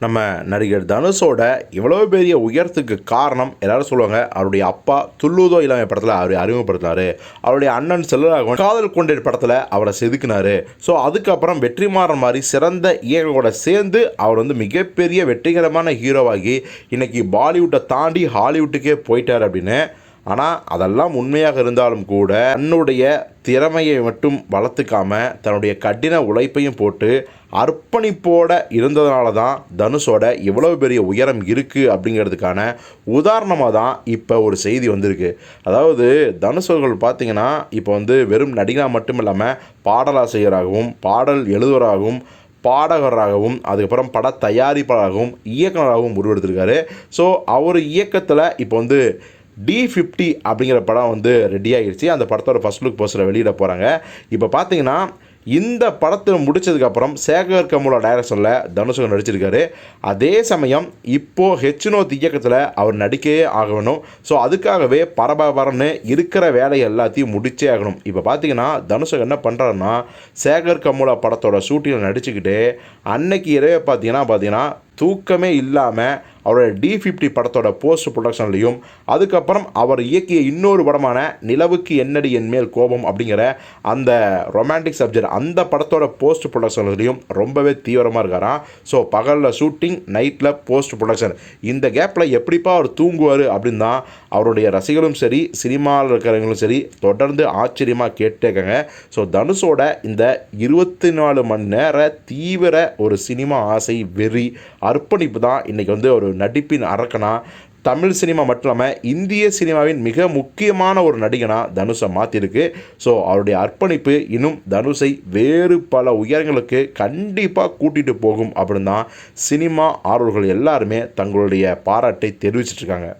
நம்ம நடிகர் தனுஷோட இவ்வளோ பெரிய உயரத்துக்கு காரணம் எல்லாரும் சொல்லுவாங்க அவருடைய அப்பா துள்ளுதோ இல்லாம படத்தில் அவரை அறிமுகப்படுத்தினாரு. அவருடைய அண்ணன் செல்வராகவன் காதல் கொண்டே படத்தில் அவரை செதுக்கினாரு. ஸோ அதுக்கப்புறம் வெற்றிமாறன் மாதிரி சிறந்த இயக்கங்களோட சேர்ந்து அவர் வந்து மிகப்பெரிய வெற்றிகரமான ஹீரோவாகி இன்னைக்கு பாலிவுட்டை தாண்டி ஹாலிவுட்டுக்கே போயிட்டார் அப்படின்னு ஆனால் அதெல்லாம் உண்மையாக இருந்தாலும் கூட தன்னுடைய திறமையை மட்டும் வளர்த்துக்காம தன்னுடைய கடின உழைப்பையும் போட்டு அர்ப்பணிப்போட இருந்ததுனால தான் தனுஷோட இவ்வளவு பெரிய உயரம் இருக்குது அப்படிங்கிறதுக்கான உதாரணமாக தான் இப்போ ஒரு செய்தி வந்திருக்கு. அதாவது தனுஷர்கள் பார்த்திங்கன்னா பார்த்தீங்கன்னா இப்போ வந்து வெறும் நடிகராக மட்டும் இல்லாமல் பாடலாசிரியராகவும் பாடல் எழுதுவராகவும் பாடகராகவும் அதுக்கப்புறம் பட தயாரிப்பாளராகவும் இயக்குனராகவும் உருவெடுத்திருக்காரு. ஸோ அவர் இயக்கத்தில் இப்போ வந்து டி ஃபிஃப்டி அப்படிங்கிற படம் வந்து ரெடி ஆகிடுச்சு அந்த படத்தோட ஃபஸ்ட் லுக் போஸ்டரை வெளியிட போகிறாங்க இப்போ பார்த்தீங்கன்னா இந்த படத்தை முடித்ததுக்கப்புறம் சேகர் கமுலா டைரக்ஷனில் தனுஷகன் நடிச்சிருக்காரு. அதே சமயம் இப்போது ஹெச்னோத் இயக்கத்தில் அவர் நடிக்கவே ஆகணும். ஸோ அதுக்காகவே பரபரன்னு இருக்கிற வேலையை எல்லாத்தையும் முடிச்சே ஆகணும். இப்போ பார்த்தீங்கன்னா தனுஷகன் என்ன பண்ணுறாருன்னா சேகர் கமுலா படத்தோட ஷூட்டிங்கில் நடிச்சுக்கிட்டு அன்னைக்கு இரவே பார்த்தீங்கன்னா பார்த்தீங்கன்னா தூக்கமே இல்லாமல் அவரோட டி ஃபிஃப்டி படத்தோட போஸ்ட் ப்ரொடக்ஷன்லையும் அதுக்கப்புறம் அவர் இயக்கிய இன்னொரு படமான நிலவுக்கு என்னடி என் மேல் கோபம் அப்படிங்கிற அந்த ரொமான்டிக் சப்ஜெக்ட் அந்த படத்தோட போஸ்ட் ப்ரொடக்ஷன்லையும் ரொம்பவே தீவிரமாக இருக்காராம் ஸோ பகலில் ஷூட்டிங் நைட்டில் போஸ்ட் ப்ரொடக்ஷன் இந்த கேப்பில் எப்படிப்பா அவர் தூங்குவார் அப்படின்னு தான் அவருடைய ரசிகர்களும் சரி சினிமாவில் இருக்கிறவங்களும் சரி தொடர்ந்து ஆச்சரியமாக கேட்டேக்காங்க ஸோ தனுஷோட இந்த இருபத்தி நாலு மணி நேர தீவிர ஒரு சினிமா ஆசை வெறி அர்ப்பணிப்பு தான் இன்றைக்கி வந்து ஒரு நடிப்பின் அரக்கனா தமிழ் சினிமா மட்டும் இல்லாமல் இந்திய சினிமாவின் மிக முக்கியமான ஒரு நடிகனாக தனுஷை மாற்றிருக்கு ஸோ அவருடைய அர்ப்பணிப்பு இன்னும் தனுஷை வேறு பல உயரங்களுக்கு கண்டிப்பாக கூட்டிகிட்டு போகும் அப்படின்னு தான் சினிமா ஆர்வலர்கள் எல்லாருமே தங்களுடைய பாராட்டை தெரிவிச்சிட்ருக்காங்க